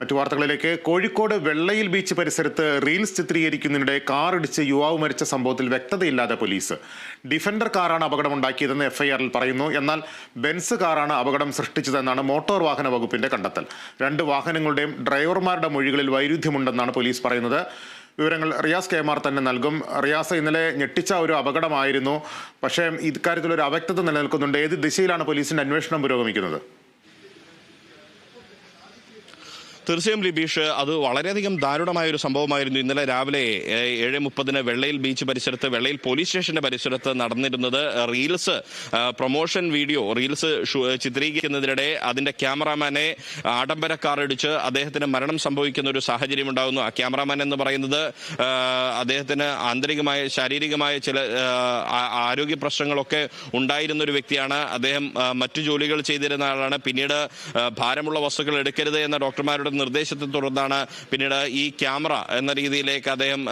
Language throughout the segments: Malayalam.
മറ്റു വാർത്തകളിലേക്ക്. കോഴിക്കോട് വെള്ളയിൽ ബീച്ച് പരിസരത്ത് റീൽസ് ചിത്രീകരിക്കുന്നതിനിടെ കാർ ഇടിച്ച് യുവാവ് മരിച്ച സംഭവത്തിൽ വ്യക്തതയില്ലാതെ പോലീസ്. ഡിഫൻഡർ കാറാണ് അപകടമുണ്ടാക്കിയതെന്ന് എഫ്ഐആറിൽ പറയുന്നു. എന്നാൽ ബെൻസ് കാറാണ് അപകടം സൃഷ്ടിച്ചതെന്നാണ് മോട്ടോർ വാഹന വകുപ്പിന്റെ കണ്ടെത്തൽ. രണ്ട് വാഹനങ്ങളുടെയും ഡ്രൈവർമാരുടെ മൊഴികളിൽ വൈരുദ്ധ്യമുണ്ടെന്നാണ് പോലീസ് പറയുന്നത്. വിവരങ്ങൾ റിയാസ് കെമാർ തന്നെ നൽകും. റിയാസ് ഇന്നലെ ഞെട്ടിച്ച ഒരു അപകടമായിരുന്നു. പക്ഷേ ഇക്കാര്യത്തിൽ ഒരു അവ്യക്തത നിലനിൽക്കുന്നുണ്ട്. ഏത് ദിശയിലാണ് പോലീസിന്റെ അന്വേഷണം പുരോഗമിക്കുന്നത്? തീർച്ചയായും ലിബീഷ് അത് വളരെയധികം ദാരുണമായ ഒരു സംഭവമായിരുന്നു. ഇന്നലെ രാവിലെ ഏഴ് മുപ്പതിന് വെള്ളയിൽ ബീച്ച് പരിസരത്ത് വെള്ളയിൽ പോലീസ് സ്റ്റേഷന്റെ പരിസരത്ത് നടന്നിരുന്നത് റീൽസ് പ്രൊമോഷൻ വീഡിയോ റീൽസ് ചിത്രീകരിക്കുന്നതിനിടെ അതിന്റെ ക്യാമറാമാനെ ആഡംബര കാർ ഇടിച്ച് അദ്ദേഹത്തിന് മരണം സംഭവിക്കുന്ന ഒരു സാഹചര്യം ഉണ്ടാകുന്നു ആ ക്യാമറാമാൻ എന്ന് പറയുന്നത് അദ്ദേഹത്തിന് ആന്തരികമായ ശാരീരികമായ ചില ആരോഗ്യ പ്രശ്നങ്ങളൊക്കെ ഉണ്ടായിരുന്ന ഒരു വ്യക്തിയാണ്. അദ്ദേഹം മറ്റു ജോലികൾ ചെയ്തിരുന്ന ആളാണ്. പിന്നീട് ഭാരമുള്ള വസ്തുക്കൾ എടുക്കരുത് എന്ന ഡോക്ടർമാരുടെ നിർദ്ദേശത്തെ തുടർന്നാണ് പിന്നീട് ഈ ക്യാമറ എന്ന രീതിയിലേക്ക് അദ്ദേഹം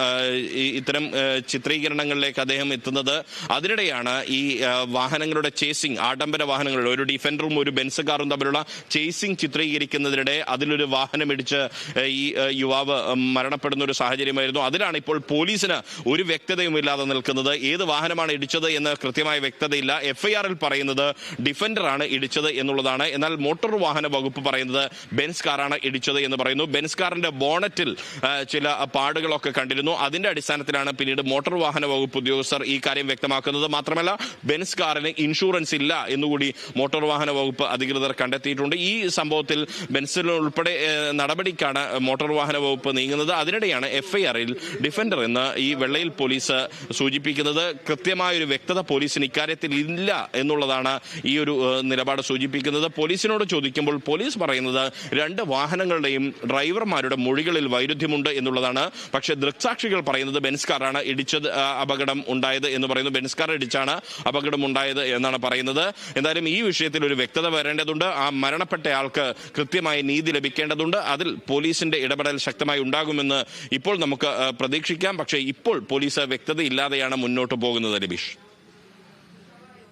ഇത്തരം ചിത്രീകരണങ്ങളിലേക്ക് അദ്ദേഹം എത്തുന്നത്. അതിനിടെയാണ് ഈ വാഹനങ്ങളുടെ ചേസിംഗ് ആഡംബര വാഹനങ്ങളുടെ ഒരു ഡിഫൻഡറും ഒരു ബെൻസ് കാറും തമ്മിലുള്ള ചേസിംഗ് ചിത്രീകരിക്കുന്നതിനിടെ അതിലൊരു വാഹനം ഇടിച്ച് ഈ യുവാവ് മരണപ്പെടുന്ന ഒരു സാഹചര്യമായിരുന്നു. അതിലാണ് ഇപ്പോൾ പോലീസിന് ഒരു വ്യക്തതയും ഇല്ലാതെ നിൽക്കുന്നത്. ഏത് വാഹനമാണ് ഇടിച്ചത് എന്ന് കൃത്യമായ വ്യക്തതയില്ല. എഫ്ഐആറിൽ പറയുന്നത് ഡിഫൻഡറാണ് ഇടിച്ചത് എന്നുള്ളതാണ്. എന്നാൽ മോട്ടോർ വാഹന വകുപ്പ് പറയുന്നത് ബെൻസ് കാറാണ് ഇടിച്ചത് എന്ന് പറയുന്നു. ബെൻസ് കാറിന്റെ ബോണറ്റിൽ ചില പാടുകളൊക്കെ കണ്ടിരുന്നു. അതിന്റെ അടിസ്ഥാനത്തിലാണ് പിന്നീട് മോട്ടോർ വാഹന വകുപ്പ് ഉദ്യോഗസ്ഥർ ഈ കാര്യം വ്യക്തമാക്കുന്നത്. മാത്രമല്ല ബെൻസ് കാറിന് ഇൻഷുറൻസ് ഇല്ല എന്നുകൂടി മോട്ടോർ വാഹന വകുപ്പ് അധികൃതർ കണ്ടെത്തിയിട്ടുണ്ട്. ഈ സംഭവത്തിൽ ബെൻസിൽ ഉൾപ്പെടെ നടപടിക്കാണ് മോട്ടോർ വാഹന വകുപ്പ് നീങ്ങുന്നത്. അതിനിടെയാണ് എഫ്ഐആറിൽ ഡിഫൻഡർ എന്ന് ഈ വെള്ളയിൽ പോലീസ് സൂചിപ്പിക്കുന്നത്. കൃത്യമായ ഒരു വ്യക്തത പോലീസിന് ഇക്കാര്യത്തിൽ ഇല്ല എന്നുള്ളതാണ് ഈ ഒരു നിലപാട് സൂചിപ്പിക്കുന്നത്. പോലീസിനോട് ചോദിക്കുമ്പോൾ പോലീസ് പറയുന്നത് രണ്ട് വാഹനങ്ങളുടെയും ഡ്രൈവർമാരുടെ മൊഴികളിൽ വൈരുദ്ധ്യമുണ്ട് എന്നുള്ളതാണ്. പക്ഷേ ദൃക്സാക്ഷികൾ പറയുന്നത് ബെൻസ് കാറാണ് ഇടിച്ചത് അപകടം ഉണ്ടായത് എന്ന് പറയുന്നു. ബെൻസ് കാർ ഇടിച്ചാണ് അപകടം ഉണ്ടായത് എന്നാണ് പറയുന്നത്. എന്തായാലും ഈ വിഷയത്തിൽ ഒരു വ്യക്തത വരേണ്ടതുണ്ട്. ആ മരണപ്പെട്ടയാൾക്ക് കൃത്യമായ നീതി ലഭിക്കേണ്ടതുണ്ട്. അതിൽ പോലീസിന്റെ ഇടപെടൽ ശക്തമായി ഉണ്ടാകുമെന്ന് ഇപ്പോൾ നമുക്ക് പ്രതീക്ഷിക്കാം. പക്ഷേ ഇപ്പോൾ പോലീസ് വ്യക്തതയില്ലാതെയാണ് മുന്നോട്ട് പോകുന്നത് രബീഷ്